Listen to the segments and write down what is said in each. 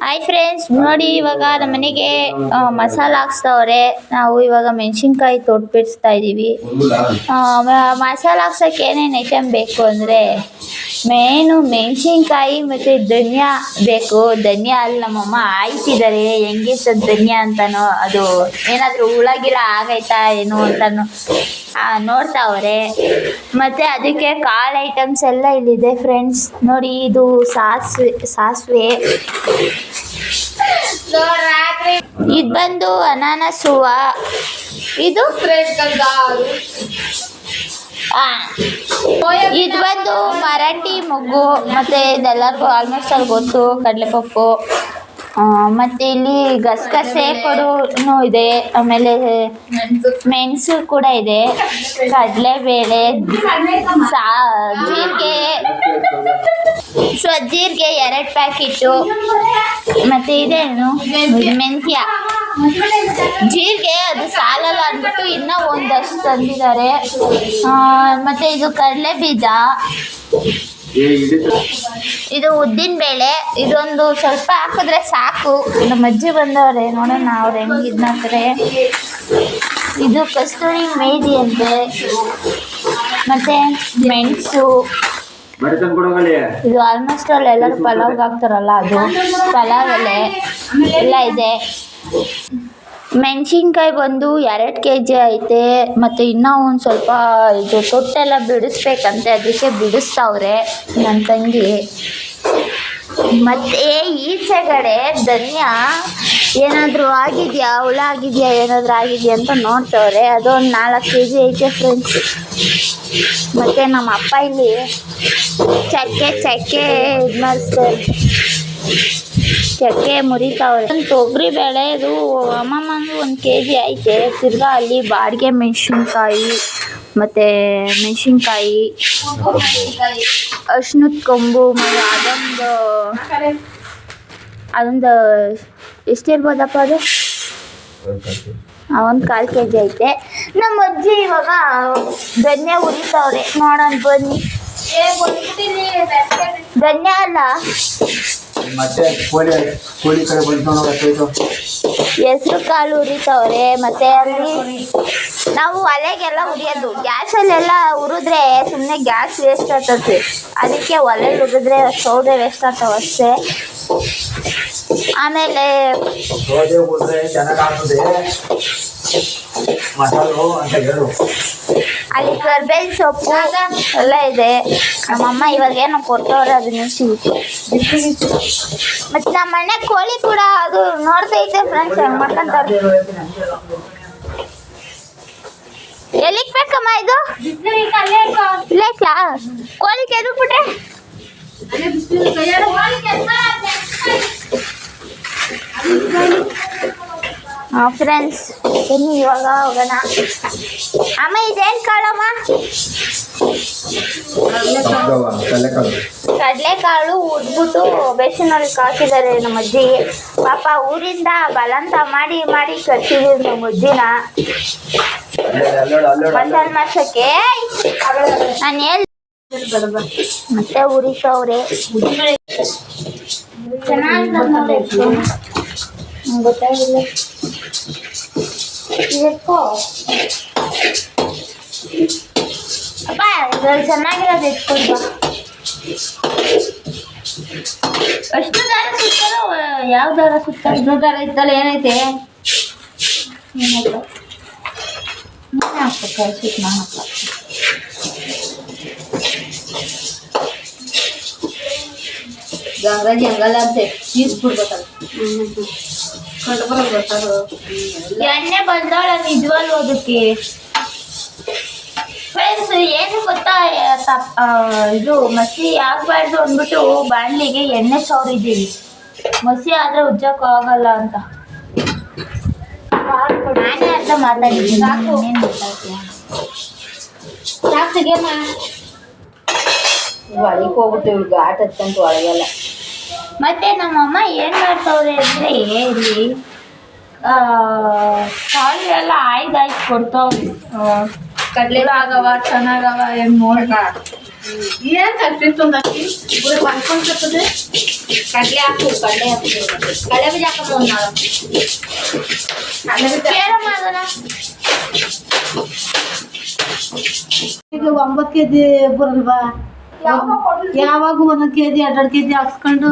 Hi friends ನೋಡಿ ಇವಾಗ ನಮ್ಮ ಮನೆಗೆ ಮಸಾಲ ಹಾಕ್ಸ್ತವ್ರೆ ನಾವು ಇವಾಗ ಮೆಣಸಿನ್ಕಾಯಿ ತೊಟ್ಟು ಬಿಡಿಸ್ತಾ ಮ- ಮಸಾಲ ಹಾಕ್ಸೋಕೆ ಏನೇನು ಐಟಮ್ ಬೇಕು ಅಂದರೆ ಮೇನು ಮೆಣಸಿನ್ಕಾಯಿ ಮತ್ತು ಧನಿಯಾ ಬೇಕು. ಧನಿಯಾ ಅಲ್ಲಿ ನಮ್ಮಮ್ಮ ಆಯ್ತಿದ್ದಾರೆ ಹೆಂಗಿರ್ತದೆ ಧನಿಯಾ ಅಂತನೋ, ಅದು ಏನಾದರೂ ಹುಳಗಿಳ ಆಗೈತಾ ಏನು ಅಂತನೋ. ನೋಡ್ತಾವ್ರೆ. ಮತ್ತು ಅದಕ್ಕೆ ಕಾಳು ಐಟಮ್ಸ್ ಎಲ್ಲ ಇಲ್ಲಿದೆ ಫ್ರೆಂಡ್ಸ್ ನೋಡಿ, ಇದು ಸಾಸಿವೆ ಸಾಸಿವೆ. ಇದು ಬಂದು ಅನಾನಸ್ ಹೂವ. ಇದು? ಇದು ಬಂದು ಮರಾಠಿ ಮೊಗ್ಗು. ಮತ್ತೆ ಇದೆಲ್ಲರಿಗೂ ಆಲ್ಮೋಸ್ಟ್ ಅಲ್ಲಿ ಗೊತ್ತು, ಕಡಲೆಪಪ್ಪು. ಮತ್ತೆ ಇಲ್ಲಿ ಗಸಗಸೆ ಕೊಡುನು ಇದೆ, ಆಮೇಲೆ ಮೆಣಸು ಕೂಡ ಇದೆ. ಕಡಲೆಬೇಳೆ ಸಾ, ಜೀರಿಗೆ. ಸೊ, ಜೀರಿಗೆ ಎರಡು ಪ್ಯಾಕೆಟು ಮತ್ತೆ ಇದೇನು? ಮೆಂತ್ಯ. ಜೀರಿಗೆ ಅದು ಸಾಲಲ್ಲ ಅಂದ್ಬಿಟ್ಟು ಇನ್ನೂ ಒಂದಷ್ಟು ತಂದಿದ್ದಾರೆ. ಮತ್ತೆ ಇದು ಕಡಲೆ ಬೀಜ. ಇದು ಉದ್ದಿನ ಬೇಳೆ. ಇದೊಂದು ಸ್ವಲ್ಪ ಹಾಕಿದ್ರೆ ಸಾಕು. ನಮ್ಮ ಅಜ್ಜಿ ಬಂದವ್ರೆ, ನೋಡೋಣ ಅವ್ರು ಹೆಂಗೆ ಇದು ಇದು ಕಸ್ತೂರಿ ಮೇದಿ ಅಂತೆ. ಮತ್ತೆ ಮೆಣಸು. ಇದು ಆಲ್ಮೋಸ್ಟ್ ಅಲ್ಲಿ ಎಲ್ಲರೂ ಪಲಾವ್ಗೆ ಹಾಕ್ತಾರಲ್ಲ ಅದು. ಪಲಾವ್ ಎಲೆ ಎಲ್ಲ ಇದೆ. ಮೆಣಸಿನ್ಕಾಯಿ ಬಂದು ಎರಡು ಕೆ ಜಿ ಐತೆ, ಮತ್ತು ಇನ್ನೂ ಒಂದು ಸ್ವಲ್ಪ ಇದು ತೊಟ್ಟೆಲ್ಲ ಬಿಡಿಸ್ಬೇಕಂತೆ ಅದಕ್ಕೆ ಬಿಡಿಸ್ತಾವ್ರೆ ನನ್ನ ತಂಗಿ. ಮತ್ತು ಈಚೆಗಡೆ ಧನ್ಯಾ, ಏನಾದರೂ ಆಗಿದೆಯಾ? ಹುಳ ಆಗಿದೆಯಾ? ಏನಾದರೂ ಆಗಿದೆಯಾ ಅಂತ ನೋಡ್ತವ್ರೆ ಅದು ಒಂದು ನಾಲ್ಕು ಕೆ ಜಿ ಐತೆ ಫ್ರೆಂಡ್ಸ್ ಮತ್ತು ನಮ್ಮ ಅಪ್ಪ ಇಲ್ಲಿ ಚಕ್ಕೆ ಚಕ್ಕೆ ಇದು ಮಾಡಿಸ್ತಾರೆ ಚಕ್ಕೆ ಮುರಿತಾವ್ರೆ. ಒಂದು ತೊಗರಿ ಬೆಳೆದು ಅಮ್ಮಮ್ಮಂದು ಒಂದು ಕೆಜಿ ಐತೆ. ತಿರ್ಗಾ ಅಲ್ಲಿ ಬಾಡಿಗೆ ಮೆಣಸಿನ್ಕಾಯಿ ಮತ್ತು ಮೆಣಸಿನ್ಕಾಯಿ ಅರ್ಶಿನದ ಕೊಂಬು ಮತ್ತು ಅದೊಂದು ಅದೊಂದು ಎಷ್ಟಿರ್ಬೋದಪ್ಪ ಅದು? ಒಂದು ಕಾಲು ಕೆ ಜಿ ಐತೆ. ನಮ್ಮ ಅಜ್ಜಿ ಇವಾಗ ಧನ್ಯ ಉರಿತಾವ್ರೆ. ನೋಡೋಣ ಬನ್ನಿ. ಧನ್ಯ ಅಲ್ಲ? ಮತ್ತೆ ಕೋಳಿ ಕೋಳಿ ಕಡೆ ಹೆಸ್ರು ಕಾಳು ಉರಿತಾವ್ರೆ ಮತ್ತೆ ಅಲ್ಲಿ ನಾವು ಒಲೆಗೆಲ್ಲ ಉರಿಯೋದು. ಗ್ಯಾಸಲ್ಲೆಲ್ಲ ಉರಿದ್ರೆ ಸುಮ್ಮನೆ ಗ್ಯಾಸ್ ವೇಸ್ಟ್ ಆಗ್ತದೆ. ಅದಕ್ಕೆ ಒಲೆ ಉರಿದ್ರೆ ಸೌದೆ ವೇಸ್ಟ್ ಆಗ್ತಾವ ಅಷ್ಟೇ. ಆಮೇಲೆ ಅಲ್ಲಿ ಕರ್ಬೇವಿನ ಸೊಪ್ಪು ಎಲ್ಲ ಇದೆ. ನಮ್ಮಮ್ಮ ಇವಾಗ ಏನೋ ಕೊಡ್ತವ್ರೆ ಅದನ್ನ ಮತ್ತೆ ನಮ್ಮ ಮನೆ ಕೋಳಿ ಕೂಡ ಅದು ನೋಡ್ತೈತೆ ಫ್ರೆಂಡ್ಸ್ ಹೆಂಗ್ ಮಾಡ್ಕೊಂತಾರೆ ಎಲ್ಲಿಗೆ ಬೇಕಮ್ಮ ಇದು? ಕೋಳಿ ಕೆದಕ್ಬಿಟ್ರೆ ಫ್ರೆಂಡ್ಸ್ ಬನ್ನಿ, ಇವಾಗ ಹೋಗೋಣ. ಅಮ್ಮ, ಇದೇನು ಕಾಳಮ್ಮ? ಕಡಲೆಕಾಳು ಉದ್ಬಿಟ್ಟು ಬೇಸಿನಲ್ಲಿ ಕಾಸಿದ್ದಾರೆ ನಮ್ಮ ಅಜ್ಜಿ. ಪಾಪ ಊರಿಂದ ಬಲಂತ ಮಾಡಿ ಮಾಡಿ ಕಟ್ಟಿದ್ರು ನಮ್ಮ ಅಜ್ಜಿನ. ಒಂದೊಂದು ಮಾಸಕ್ಕೆ ನಾನು ಹೇಳ್ ಮತ್ತೆ ಉರಿಸವ್ರೆ ಚೆನ್ನಾಗಿ ಗೊತ್ತಾಗಿಲ್ಲ. ಅಪ್ಪ ಇದ್ರಲ್ಲಿ ಚೆನ್ನಾಗಿರೋದು ಎತ್ಕೊಂಡು ಬಾ ಅಷ್ಟು ದಾರ ಸುತ್ತಾರೋ ಯಾವ ದಾರ ಸುತ್ತ ಅಷ್ಟು ದಾರ ಇತ್ತಲ್ಲ ಏನೈತೆ ಏನಾಯ್ತು ನೀನೇ ಹಾಕ್ಬೇಕು ಕಳ್ಸಿಟ್ಟು ನಾನು ಹಾಕ್ಬೇಕು ಗಂಗಾಜಿ ಹಂಗಲ್ಲ ಅಂತೆ ಈಸ್ಬಿಡ್ಬೇಕಲ್ಲ ಕಂಡು ಬರೋದು ಗೊತ್ತಾರು ಎಣ್ಣೆ ಬಂದಾಳ ನಿಜವಾಗ್ಲೂ ಅದಕ್ಕೆ? ಫ್ರೆಂಡ್ಸ್ ಏನು ಗೊತ್ತಾ ಇದು ಮಸಿ ಆಗ್ಬಾರ್ದು ಅಂದ್ಬಿಟ್ಟು ಬಾಣಲಿಗೆ ಎಣ್ಣೆ ಸವರಿದ್ದೀವಿ. ಮಸಿ ಆದ್ರೆ ಉಜ್ಜಕ್ ಆಗಲ್ಲ ಅಂತ. ನಾನೇ ಅರ್ಥ ಮಾತಾಡಿದ್ದೀನಿ ಸಾಕು. ನೀನೇನ್ ಮಾತಾಡ್ತೀಯ ಸಾಕು ತೆಗಿಯಮ್ಮ ಒಳಗೆ ಹೋಗುತ್ತೆ ಇವ್ರಿಗೆ ಆಟ ಹತ್ಕಂತ ಒಳಗೆಲ್ಲ. ಮತ್ತೆ ನಮ್ಮಮ್ಮ ಏನ್ ಮಾಡ್ತವ್ರೆ ಅಂದ್ರೆ ಇಲ್ಲಿ ಆ, ಕಾಳು ಎಲ್ಲ ಆಯ್ದು ಆಯ್ತು ಕೊಡ್ತಾವ್ರಿ ಕಡ್ಲೆ ಆಗವ ಚೆನ್ನಾಗವ ಏನ್ ನೋಡ್ಕ ಏನ್ ಕಟ್ಟಿತ್ತು ಅಕ್ಕಿ ಬರ್ಕೊಂಡ್ತದೆ ಕಡ್ಲೆ ಹಾಕು ಕಡ್ಲೆ ಹಾಕು. ಕಡಲೆ ಬೀಜ ಅದನ್ನ. ಈಗ ಒಂಬತ್ತು ಕೆ ಜಿ ಬರಲ್ವಾ ಯಾವಾಗ ಒಂದೊಂದು ಕೆ ಜಿ ಎರಡೆರಡು ಕೆ ಜಿ ಹಾಕ್ಸ್ಕೊಂಡು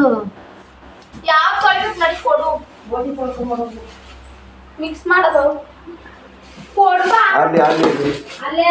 ಮಿಕ್ಸ್ ಮಾಡೋದು. ಕೊಡ್ಬಾ. ಅಲ್ಲಿ ಅಲ್ಲಿ. ಅಲ್ಲೇ